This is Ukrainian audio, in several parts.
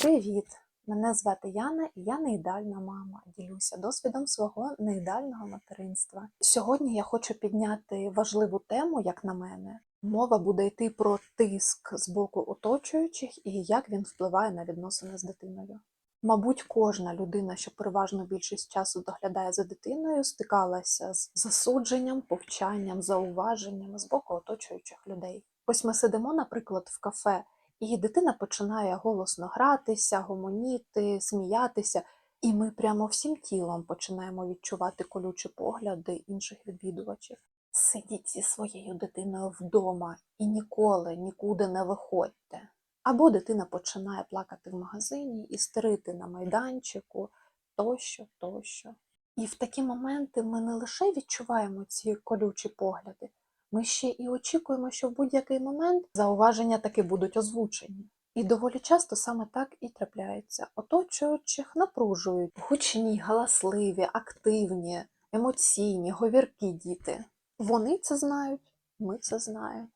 Привіт! Мене звати Яна і я не ідеальна мама. Ділюся досвідом свого неідеального материнства. Сьогодні я хочу підняти важливу тему, як на мене. Мова буде йти про тиск з боку оточуючих і як він впливає на відносини з дитиною. Мабуть, кожна людина, що переважно більшість часу доглядає за дитиною, стикалася з засудженням, повчанням, зауваженнями з боку оточуючих людей. Ось ми сидимо, наприклад, в кафе, і дитина починає голосно гратися, гомоніти, сміятися, і ми прямо всім тілом починаємо відчувати колючі погляди інших відвідувачів. Сидіть зі своєю дитиною вдома і ніколи нікуди не виходьте. Або дитина починає плакати в магазині, істерити на майданчику, тощо, тощо. І в такі моменти ми не лише відчуваємо ці колючі погляди, ми ще і очікуємо, що в будь-який момент зауваження таки будуть озвучені. І доволі часто саме так і трапляється. Оточуючих напружують гучні, галасливі, активні, емоційні, говіркі діти. Вони це знають, ми це знаємо.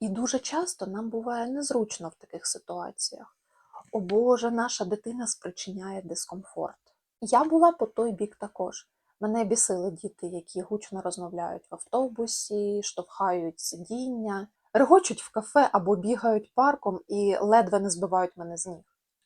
І дуже часто нам буває незручно в таких ситуаціях. О Боже, наша дитина спричиняє дискомфорт. Я була по той бік також. Мене бісили діти, які гучно розмовляють в автобусі, штовхають сидіння, регочуть в кафе або бігають парком і ледве не збивають мене з ніг.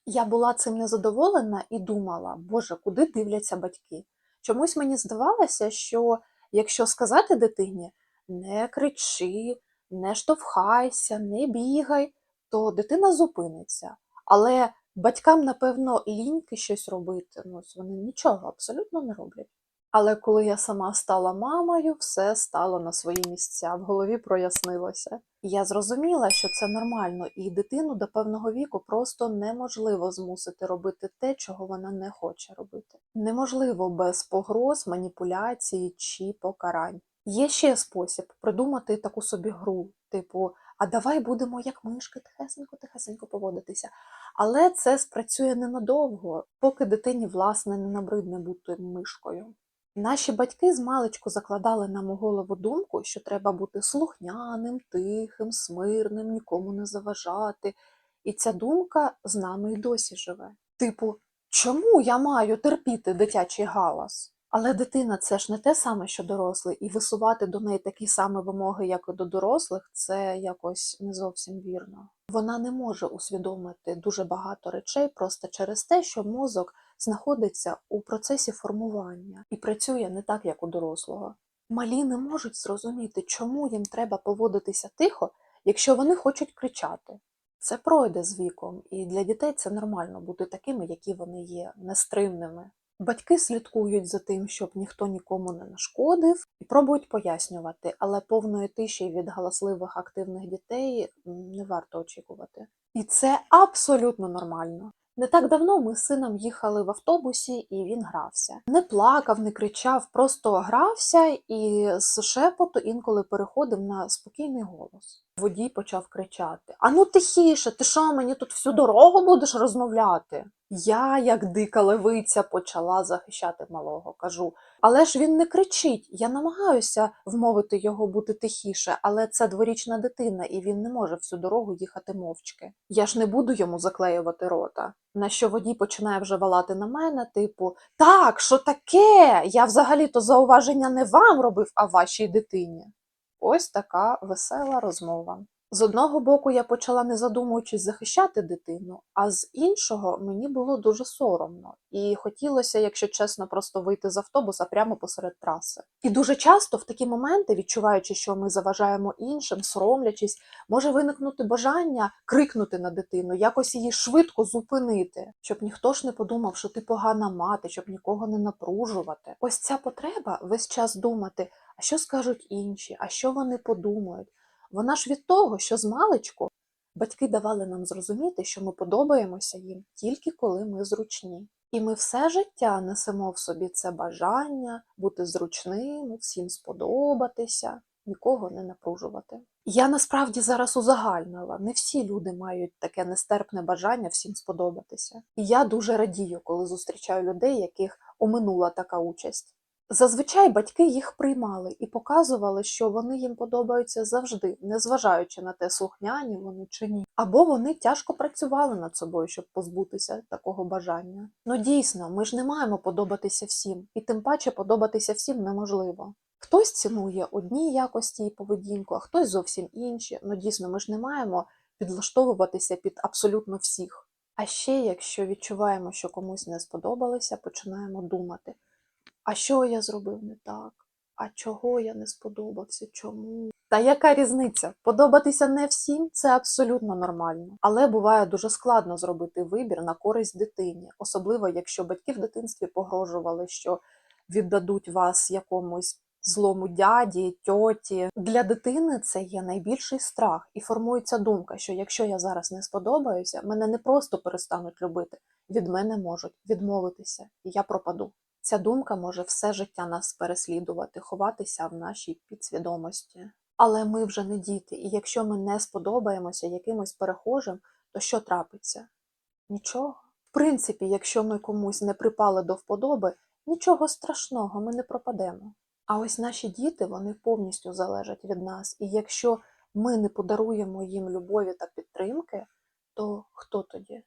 Я була цим незадоволена і думала, Боже, куди дивляться батьки? Чомусь мені здавалося, що якщо сказати дитині не кричи, не штовхайся, не бігай, то дитина зупиниться. Але батькам, напевно, ліньки щось робити. Ну, вони нічого абсолютно не роблять. Але коли я сама стала мамою, все стало на свої місця, в голові прояснилося. Я зрозуміла, що це нормально, і дитину до певного віку просто неможливо змусити робити те, чого вона не хоче робити. Неможливо без погроз, маніпуляції чи покарань. Є ще спосіб придумати таку собі гру, типу, а давай будемо як мишки тихесенько, тихесенько поводитися. Але це спрацює ненадовго, поки дитині, власне, не набридне бути мишкою. Наші батьки з маличку закладали нам у голову думку, що треба бути слухняним, тихим, смирним, нікому не заважати. І ця думка з нами й досі живе. Типу, чому я маю терпіти дитячий галас? Але дитина це ж не те саме, що дорослий, і висувати до неї такі самі вимоги, як і до дорослих, це якось не зовсім вірно. Вона не може усвідомити дуже багато речей просто через те, що мозок знаходиться у процесі формування і працює не так, як у дорослого. Малі не можуть зрозуміти, чому їм треба поводитися тихо, якщо вони хочуть кричати. Це пройде з віком, і для дітей це нормально бути такими, які вони є, нестримними. Батьки слідкують за тим, щоб ніхто нікому не нашкодив, і пробують пояснювати, але повної тиші від галасливих активних дітей не варто очікувати. І це абсолютно нормально. Не так давно ми з сином їхали в автобусі, і він грався. Не плакав, не кричав, просто грався і з шепоту інколи переходив на спокійний голос. Водій почав кричати: Ану тихіше, ти що мені тут всю дорогу будеш розмовляти? Я, як дика левиця, почала захищати малого. Кажу, але ж він не кричить. Я намагаюся вмовити його бути тихіше, але це дворічна дитина, і він не може всю дорогу їхати мовчки. Я ж не буду йому заклеювати рота. На що водій починає вже валати на мене, типу, так, що таке? Я взагалі-то зауваження не вам робив, а вашій дитині. Ось така весела розмова. З одного боку, я почала не задумуючись захищати дитину, а з іншого мені було дуже соромно, і хотілося, якщо чесно, просто вийти з автобуса прямо посеред траси. І дуже часто в такі моменти, відчуваючи, що ми заважаємо іншим, соромлячись, може виникнути бажання крикнути на дитину, якось її швидко зупинити, щоб ніхто ж не подумав, що ти погана мати, щоб нікого не напружувати. Ось ця потреба весь час думати, а що скажуть інші, а що вони подумають. Вона ж від того, що з маличку батьки давали нам зрозуміти, що ми подобаємося їм тільки коли ми зручні. І ми все життя несемо в собі це бажання бути зручними, всім сподобатися, нікого не напружувати. Я насправді зараз узагальнила, не всі люди мають таке нестерпне бажання всім сподобатися. І я дуже радію, коли зустрічаю людей, яких оминула така участь. Зазвичай батьки їх приймали і показували, що вони їм подобаються завжди, незважаючи на те, слухняні вони чи ні. Або вони тяжко працювали над собою, щоб позбутися такого бажання. Ну дійсно, ми ж не маємо подобатися всім, і тим паче подобатися всім неможливо. Хтось цінує одні якості і поведінку, а хтось зовсім інші. Ну дійсно, ми ж не маємо підлаштовуватися під абсолютно всіх. А ще, якщо відчуваємо, що комусь не сподобалося, починаємо думати. А що я зробив не так? А чого я не сподобався? Чому? Та яка різниця? Подобатися не всім це абсолютно нормально. Але буває дуже складно зробити вибір на користь дитині, особливо якщо батьки в дитинстві погрожували, що віддадуть вас якомусь злому дяді, тьоті. Для дитини це є найбільший страх, і формується думка, що якщо я зараз не сподобаюся, мене не просто перестануть любити, від мене можуть відмовитися, і я пропаду. Ця думка може все життя нас переслідувати, ховатися в нашій підсвідомості. Але ми вже не діти, і якщо ми не сподобаємося якимось перехожим, то що трапиться? Нічого. В принципі, якщо ми комусь не припали до вподоби, нічого страшного, ми не пропадемо. А ось наші діти вони повністю залежать від нас, і якщо ми не подаруємо їм любові та підтримки, то хто тоді?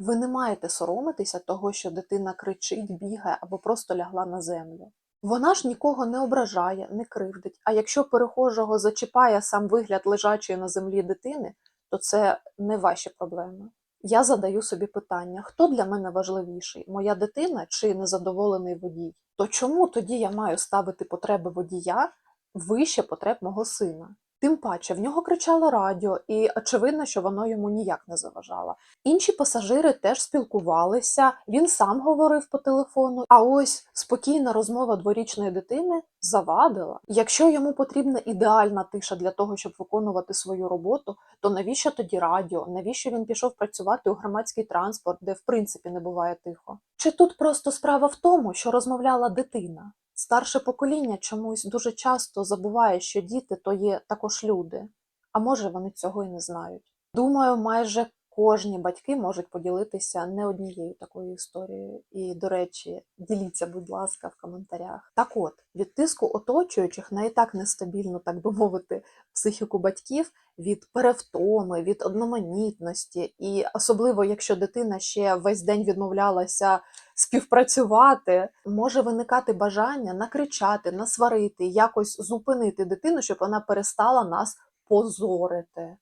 Ви не маєте соромитися того, що дитина кричить, бігає або просто лягла на землю. Вона ж нікого не ображає, не кривдить. А якщо перехожого зачіпає сам вигляд лежачої на землі дитини, то це не ваші проблеми. Я задаю собі питання: хто для мене важливіший, моя дитина чи незадоволений водій? То чому тоді я маю ставити потреби водія вище потреб мого сина? Тим паче, в нього кричало радіо, і очевидно, що воно йому ніяк не заважало. Інші пасажири теж спілкувалися, він сам говорив по телефону. А ось спокійна розмова дворічної дитини завадила. Якщо йому потрібна ідеальна тиша для того, щоб виконувати свою роботу, то навіщо тоді радіо? Навіщо він пішов працювати у громадський транспорт, де в принципі не буває тихо? Чи тут просто справа в тому, що розмовляла дитина? Старше покоління чомусь дуже часто забуває, що діти то є також люди, а може вони цього і не знають. Думаю, майже кожні батьки можуть поділитися не однією такою історією. І, до речі, діліться, будь ласка, в коментарях. Так от, від тиску оточуючих на і так нестабільну, так би мовити, психіку батьків, від перевтоми, від одноманітності, і особливо, якщо дитина ще весь день відмовлялася співпрацювати, може виникати бажання накричати, насварити, якось зупинити дитину, щоб вона перестала нас позорити.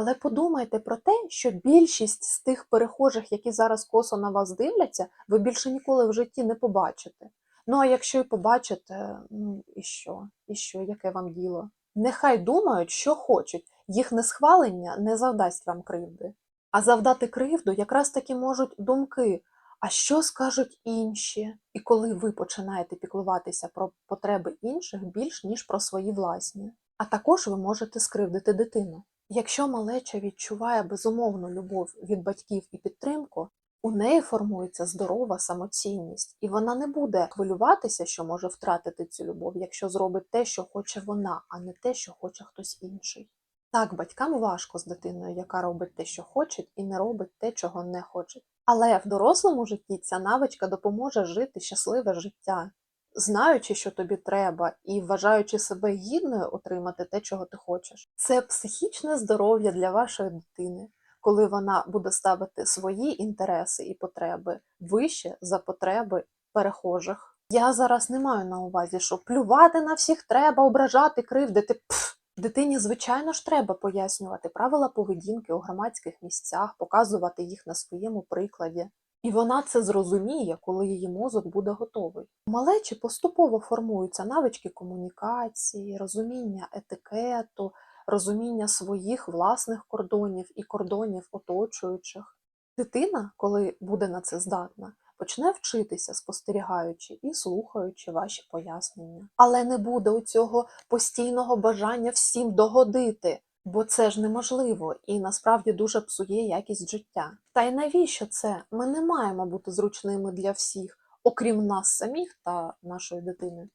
Але подумайте про те, що більшість з тих перехожих, які зараз косо на вас дивляться, ви більше ніколи в житті не побачите. Ну а якщо й побачите, ну і що? І що, яке вам діло? Нехай думають, що хочуть, їх несхвалення не завдасть вам кривди. А завдати кривду якраз таки можуть думки. А що скажуть інші? І коли ви починаєте піклуватися про потреби інших більш ніж про свої власні. А також ви можете скривдити дитину. Якщо малеча відчуває безумовну любов від батьків і підтримку, у неї формується здорова самоцінність, і вона не буде хвилюватися, що може втратити цю любов, якщо зробить те, що хоче вона, а не те, що хоче хтось інший. Так, батькам важко з дитиною, яка робить те, що хоче, і не робить те, чого не хоче. Але в дорослому житті ця навичка допоможе жити щасливе життя, знаючи, що тобі треба, і вважаючи себе гідною отримати те, чого ти хочеш. Це психічне здоров'я для вашої дитини, коли вона буде ставити свої інтереси і потреби вище за потреби перехожих. Я зараз не маю на увазі, що плювати на всіх треба, ображати, кривдити. Пф! Дитині, звичайно ж, треба пояснювати правила поведінки у громадських місцях, показувати їх на своєму прикладі. І вона це зрозуміє, коли її мозок буде готовий. У малечі поступово формуються навички комунікації, розуміння етикету, розуміння своїх власних кордонів і кордонів оточуючих. Дитина, коли буде на це здатна, почне вчитися, спостерігаючи і слухаючи ваші пояснення. Але не буде у цього постійного бажання всім догодити, бо це ж неможливо і насправді дуже псує якість життя. Та й навіщо це? Ми не маємо бути зручними для всіх, окрім нас самих та нашої дитини.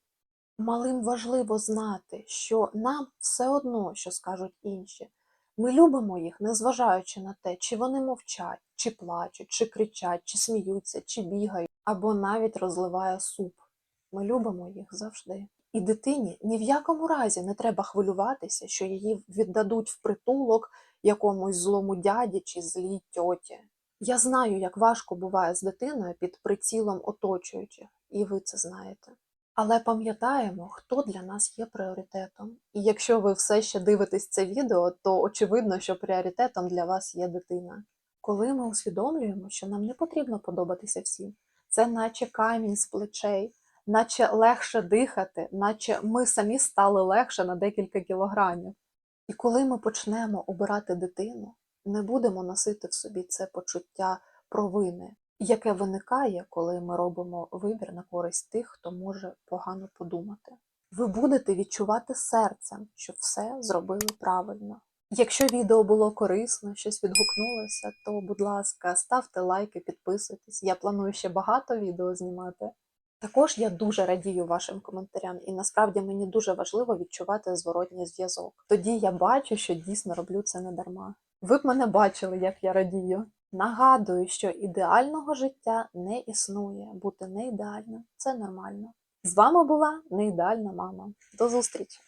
Малим важливо знати, що нам все одно, що скажуть інші. Ми любимо їх, незважаючи на те, чи вони мовчать, чи плачуть, чи кричать, чи сміються, чи бігають, або навіть розливає суп. Ми любимо їх завжди. І дитині ні в якому разі не треба хвилюватися, що її віддадуть в притулок якомусь злому дяді чи злій тьоті. Я знаю, як важко буває з дитиною під прицілом оточуючих, і ви це знаєте. Але пам'ятаємо, хто для нас є пріоритетом. І якщо ви все ще дивитесь це відео, то очевидно, що пріоритетом для вас є дитина. Коли ми усвідомлюємо, що нам не потрібно подобатися всім, це наче камінь з плечей, наче легше дихати, наче ми самі стали легше на декілька кілограмів. І коли ми почнемо обирати дитину, не будемо носити в собі це почуття провини, яке виникає, коли ми робимо вибір на користь тих, хто може погано подумати. Ви будете відчувати серцем, що все зробили правильно. Якщо відео було корисно, щось відгукнулося, то, будь ласка, ставте лайки, підписуйтесь. Я планую ще багато відео знімати. Також я дуже радію вашим коментарям, і насправді мені дуже важливо відчувати зворотній зв'язок. Тоді я бачу, що дійсно роблю це не дарма. Ви б мене бачили, як я радію. Нагадую, що ідеального життя не існує. Бути не ідеальним це нормально. З вами була неідеальна мама. До зустрічі!